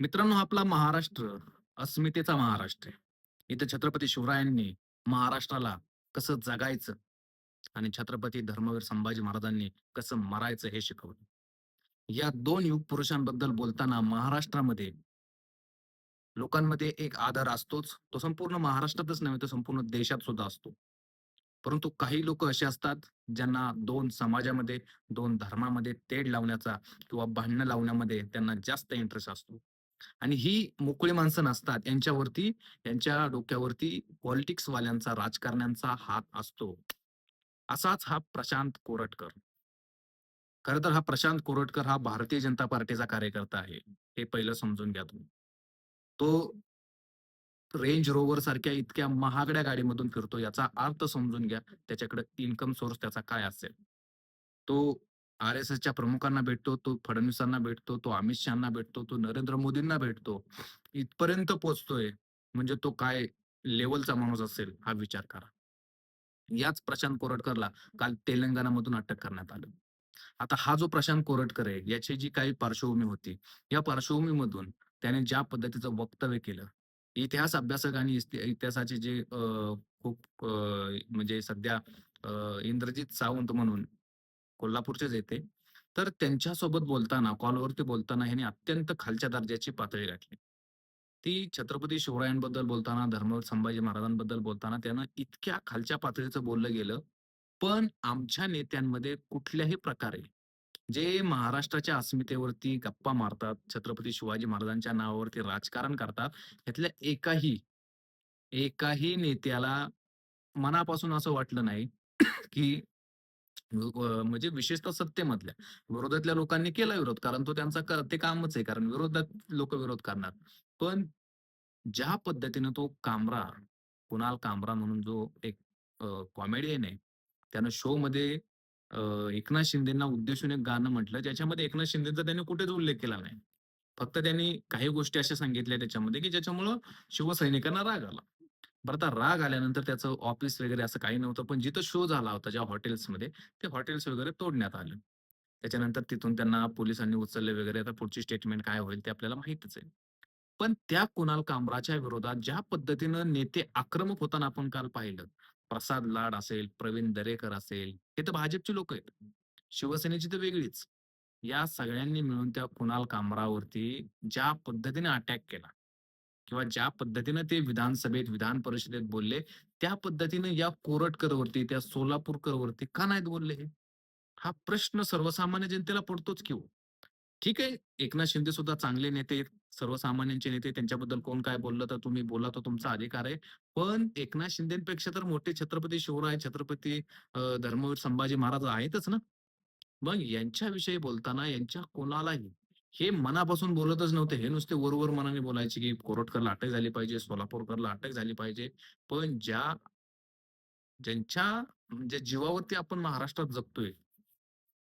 मित्रांनो आपला महाराष्ट्र अस्मितेचा महाराष्ट्र आहे. इथे छत्रपती शिवरायांनी महाराष्ट्राला कसं जगायचं आणि छत्रपती धर्मवीर संभाजी महाराजांनी कसं मरायचं हे शिकवलं. या दोन युग पुरुषांबद्दल बोलताना महाराष्ट्रामध्ये लोकांमध्ये एक आदर असतोच. तो संपूर्ण महाराष्ट्रातच नव्हे तर संपूर्ण देशात सुद्धा असतो. परंतु काही लोक असे असतात ज्यांना दोन समाजामध्ये, दोन धर्मामध्ये तेढ लावण्याचा किंवा भांडणं लावण्यामध्ये त्यांना जास्त इंटरेस्ट असतो. आणि ही मोकळी माणसं नसतात. यांच्यावरती यांच्या डोक्यावरती पॉलिटिक्स वाल्यांचा, राजकारण्यांचा हात असतो. असाच हा प्रशांत कोरटकर. खरं तर हा प्रशांत कोरटकर हा भारतीय जनता पार्टीचा कार्यकर्ता आहे. हे पहिलं समजून घ्या तुम्ही. तो रेंज रोवर सारख्या इतक्या महागड्या गाडीमधून फिरतो याचा अर्थ समजून घ्या. त्याच्याकडे इन्कम सोर्स त्याचा काय असेल. तो आर-एस-एसच्या प्रमुखांना भेटतो, तो फडणवीसांना भेटतो, तो अमित शहाना भेटतो, तो नरेंद्र मोदींना भेटतो. इथपर्यंत पोहोचतोय म्हणजे तो काय लेवलचा माणूस असेल हा विचार करा. याच प्रशांत कोरटकरला काल तेलंगणामधून अटक करण्यात आलं. आता हा जो प्रशांत कोरटकर आहे याची जी काही पार्श्वभूमी होती, या पार्श्वभूमीमधून त्याने ज्या पद्धतीचं वक्तव्य केलं, इतिहास अभ्यासक आणि इतिहासाचे जे खूप म्हणजे सध्या इंद्रजित सावंत म्हणून कोल्हापूरचेच येते तर त्यांच्यासोबत बोलताना, कॉलवरती बोलताना ह्यांनी अत्यंत खालच्या दर्जाची पातळी गाठली. ती छत्रपती शिवरायांबद्दल बोलताना, धर्मवीर संभाजी महाराजांबद्दल बोलताना त्यांना इतक्या खालच्या पातळीचं बोललं गेलं. पण आमच्या नेत्यांमध्ये कुठल्याही प्रकारे जे महाराष्ट्राच्या अस्मितेवरती गप्पा मारतात, छत्रपती शिवाजी महाराजांच्या नावावरती राजकारण करतात, त्यातल्या एकाही, एकाही नेत्याला मनापासून असं वाटलं नाही, की म्हणजे विशेषतः सत्तेमधल्या. विरोधातल्या लोकांनी केला विरोध कारण तो त्यांचा ते कामच आहे. कारण विरोधात लोक विरोध करणार. पण ज्या पद्धतीने तो कामरा, कुणाल कामरा म्हणून जो एक कॉमेडियन आहे. त्यानं शो मध्ये एकनाथ शिंदेना उद्देशून एक गाणं म्हटलं, ज्याच्यामध्ये एकनाथ शिंदेचा त्यांनी कुठेच उल्लेख केला नाही. फक्त त्यांनी काही गोष्टी अशा सांगितल्या त्याच्यामध्ये, की ज्याच्यामुळं शिवसैनिकांना राग आला. बरं आता राग आल्यानंतर त्याचं ऑफिस वगैरे असं काही नव्हतं. पण जिथं शो झाला होता ज्या हॉटेल्समध्ये, ते हॉटेल्स वगैरे तोडण्यात आले. त्याच्यानंतर तिथून त्यांना पोलिसांनी उचलले वगैरे. आता पुढची स्टेटमेंट काय होईल ते आपल्याला माहितच आहे. पण त्या कुणाल कामराच्या विरोधात ज्या पद्धतीनं नेते आक्रमक होताना आपण काल पाहिलं. प्रसाद लाड असेल, प्रवीण दरेकर असेल, हे तर भाजपचे लोक आहेत. शिवसेनेची तर वेगळीच. या सगळ्यांनी मिळून त्या कुणाल कामरावरती ज्या पद्धतीने अटॅक केला किंवा ज्या पद्धतीनं ते विधानसभेत, विधान परिषदेत बोलले, त्या पद्धतीनं या कोरटकरवरती, त्या सोलापूरकरवरती का नाहीत बोलले हे? हा प्रश्न सर्वसामान्य जनतेला पडतोच की हो. ठीक आहे, एकनाथ शिंदे सुद्धा चांगले नेते सर्वसामान्यांचे नेते त्यांच्याबद्दल कोण काय बोललं तर तुम्ही बोला तो तुमचा अधिकार आहे. पण एकनाथ शिंदेपेक्षा तर मोठे छत्रपती शिवराय, छत्रपती धर्मवीर संभाजी महाराज आहेतच ना. मग यांच्याविषयी बोलताना यांच्या कोणालाही हे मनापासून बोलतच नव्हते. हे नुसते वरवर मनाने बोलायचे, की कोरटकरला अटक झाली पाहिजे, सोलापूरकरला अटक झाली पाहिजे. पण ज्या ज्यांच्या म्हणजे जीवावरती आपण महाराष्ट्रात जगतोय.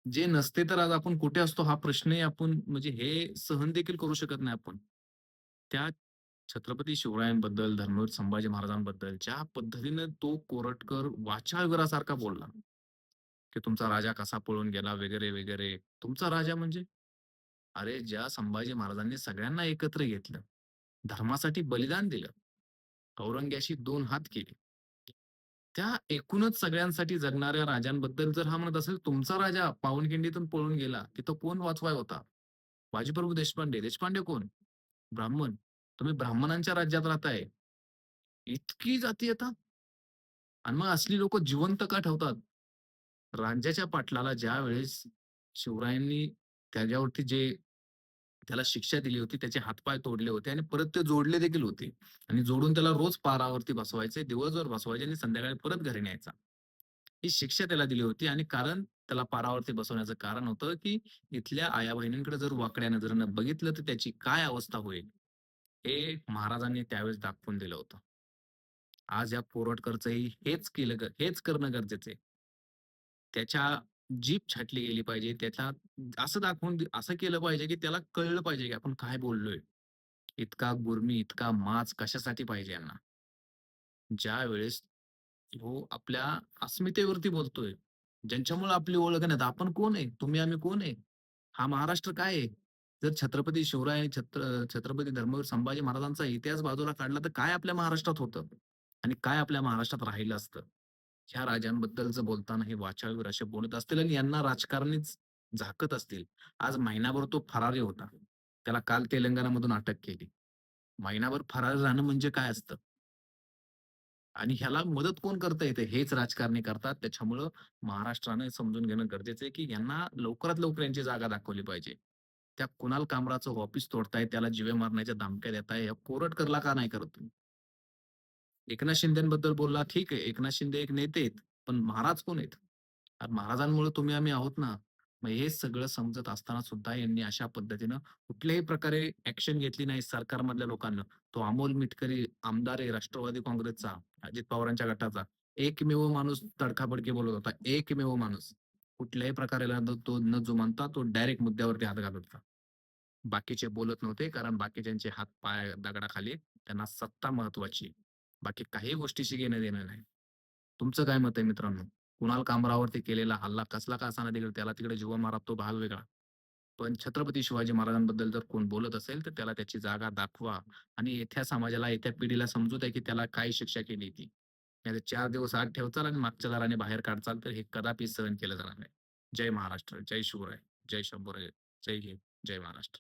जे नसते तर आज आपण कुठे असतो हा प्रश्नही आपण म्हणजे हे सहन देखील करू शकत नाही आपण. त्या छत्रपती शिवरायांबद्दल, धर्मवीर संभाजी महाराजांबद्दल ज्या पद्धतीने तो कोरटकर वाचाळवीरासारखा बोलला, की तुमचा राजा कसा पळून गेला वगैरे, वगैरे. तुमचा राजा म्हणजे? अरे ज्या संभाजी महाराजांनी सगळ्यांना एकत्र घेतलं, धर्मासाठी बलिदान दिलं, औरंग्याशी दोन हात केले. त्या एकूणच सगळ्यांसाठी जगणाऱ्या राजांबद्दल जर हा म्हणत असेल, तुमचा राजा पावनखिंडीतून पळून गेला, तिथं कोण वाचवाय होता? बाजीप्रभू देशपांडे. देशपांडे कोण? ब्राह्मण. तुम्ही ब्राह्मणांच्या राज्यात राहताय. इतकी जाती येतात आणि मग असली लोक जिवंत का ठेवतात? राज्याच्या पाटलाला ज्यावेळेस शिवरायांनी त्याच्यावरती जे त्याला शिक्षा दिली होती, त्याचे हातपाय तोडले होते आणि परत ते जोडले देखील होते आणि जोडून त्याला रोज पारावरती बसवायचे, दिवसभर बसवायचे आणि संध्याकाळी परत घरी न्यायचा. ही शिक्षा त्याला दिली होती आणि कारण त्याला पारावरती बसवण्याचं कारण होतं, की इथल्या आया-बहिणींकडे जर वाकड्या नजरेनं बघितलं, तर त्याची काय अवस्था होईल, हे महाराजांनी त्यावेळेस दाखवून दिलं होतं. आज या पोरटकरचंही हेच केलं ग हेच करणं गरजेचं आहे. त्याच्या जीभ छाटली गेली पाहिजे. त्याला असं दाखवून असं केलं पाहिजे, की त्याला कळलं पाहिजे, की आपण काय बोललोय. इतका गुरमी, इतका माच कशासाठी पाहिजे यांना? ज्यावेळेस हो आपल्या अस्मितेवरती बोलतोय. ज्यांच्यामुळे आपली ओळख नाही. तर आपण कोण आहे? तुम्ही आम्ही कोण आहे? हा महाराष्ट्र काय आहे? जर छत्रपती शिवराय, छत्र छत्रपती धर्मवीर संभाजी महाराजांचा इतिहास बाजूला काढला, तर काय आपल्या महाराष्ट्रात होतं? आणि काय आपल्या महाराष्ट्रात राहिलं असतं? ह्या राजांबद्दल बोलताना हे वाचाळवीर असे बोलत असतील आणि यांना राजकारणीच झाकत असतील. आज महिनाभर तो फरारी होता. त्याला काल तेलंगणामधून अटक केली. महिनाभर फरारी राहणं म्हणजे काय असतं? आणि ह्याला मदत कोण करता येते हेच राजकारणी करतात. त्याच्यामुळं महाराष्ट्राने समजून घेणं गरजेचं आहे, की यांना लवकरात लवकर यांची जागा दाखवली पाहिजे. त्या कुणाल कामराचं ऑफिस तोडताय, त्याला जीवे मारण्याच्या धमक्या देताय. या कोरटकरला का नाही करत तुम्ही? एकनाथ शिंदेबद्दल बोलला, ठीक आहे. एकनाथ शिंदे एक नेते आहेत. पण महाराज कोण आहेत? महाराजांमुळे तुम्ही आम्ही आहोत ना. मग हे सगळं समजत असताना सुद्धा यांनी अशा पद्धतीनं कुठल्याही प्रकारे ऍक्शन घेतली नाही सरकारमधल्या लोकांना. तो अमोल मिटकरी आमदार आहे राष्ट्रवादी काँग्रेसचा, अजित पवारांच्या गटाचा. एकमेव माणूस तडकाफडकी बोलत होता. एकमेव माणूस. कुठल्याही प्रकारे तो न जुमानता तो डायरेक्ट मुद्द्यावरती हात घालत होता. बाकीचे बोलत नव्हते कारण बाकीच्यांचे हात पाय दगडाखाली आहेत. त्यांना सत्ता महत्त्वाची. बाकी काही गोष्टीशी घेणं-देणं नाही. तुमचं काय मत आहे मित्रांनो? कुणाल कामरावरती केलेला हल्ला कसला का असा तिकडे त्याला तिकडे जीवा मारा तो भाग वेगळा. पण छत्रपती शिवाजी महाराजांबद्दल जर कोण बोलत असेल, तर त्याला त्याची जागा दाखवा आणि येथ्या समाजाला, येत्या पिढीला समजू द्या, की त्याला काय शिक्षा केली ती. चार दिवस आत ठेवचाल आणि मागच्या दाराने बाहेर काढचाल, तर हे कदापि सहन केलं जाणार नाही. जय महाराष्ट्र, जय शिवराय, जय शंभूराय जय हिंद, जय महाराष्ट्र.